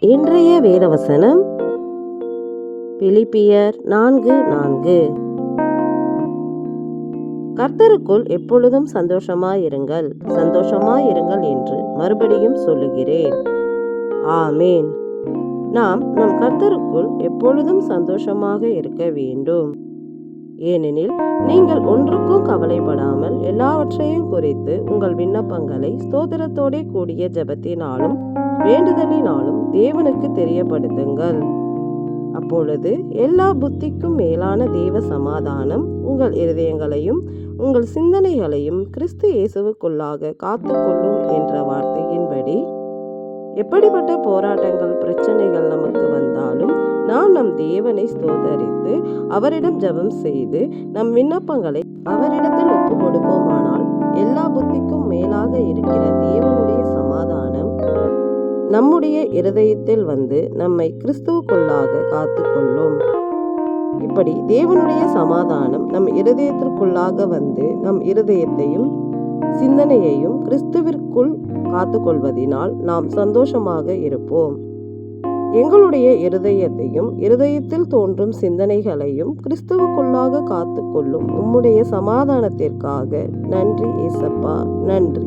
இன்றைய வேதவசனம் பிலிப்பியர் நான்கு நான்கு. கர்த்தருக்குள் எப்பொழுதும் சந்தோஷமாயிருங்கள் சந்தோஷமாயிருங்கள் என்று மறுபடியும் சொல்லுகிறேன். ஆமேன். நாம் நம் கர்த்தருக்குள் எப்பொழுதும் சந்தோஷமாக இருக்க வேண்டும். ஏனெனில் நீங்கள் ஒன்றுக்கும் கவலைப்படாமல் எல்லாவற்றையும் குறித்து உங்கள் விண்ணப்பங்களை ஸ்தோத்திரத்தோடே கூடிய ஜெபத்தினாலும் வேண்டுதலினாலும் தேவனுக்கு தெரியப்படுத்துங்கள். அப்பொழுது எல்லா புத்திக்கும் மேலான தேவ சமாதானம் உங்கள் இருதயங்களையும் உங்கள் சிந்தனைகளையும் கிறிஸ்து இயேசுவுக்குள்ளாக காத்துக்கொள்ளும் என்ற வார்த்தையின்படி எப்படிப்பட்ட போராட்டங்கள் பிரச்சனைகள் நாம் நம் தேவனை ஸ்தோதரித்து அவரிடம் ஜெபம் செய்து நம் விண்ணப்பங்களை அவரிடத்தில் ஒப்பு கொடுப்போமானால் எல்லா புத்திக்கும் மேலாக இருக்கிற தேவனுடைய சமாதானம் நம்முடைய இருதயத்தில் வந்து நம்மை கிறிஸ்துவுக்குள்ளாக காத்துக்கொள்ளும். இப்படி தேவனுடைய சமாதானம் நம் இருதயத்திற்குள்ளாக வந்து நம் இருதயத்தையும் சிந்தனையையும் கிறிஸ்துவிற்குள் காத்துக்கொள்வதினால் நாம் சந்தோஷமாக இருப்போம். எங்களுடைய இருதயத்தையும் இருதயத்தில் தோன்றும் சிந்தனைகளையும் கிறிஸ்துவுக்குள்ளாக காத்துக்கொள்ளும் உம்முடைய சமாதானத்திற்காக நன்றி ஏசப்பா. நன்றி.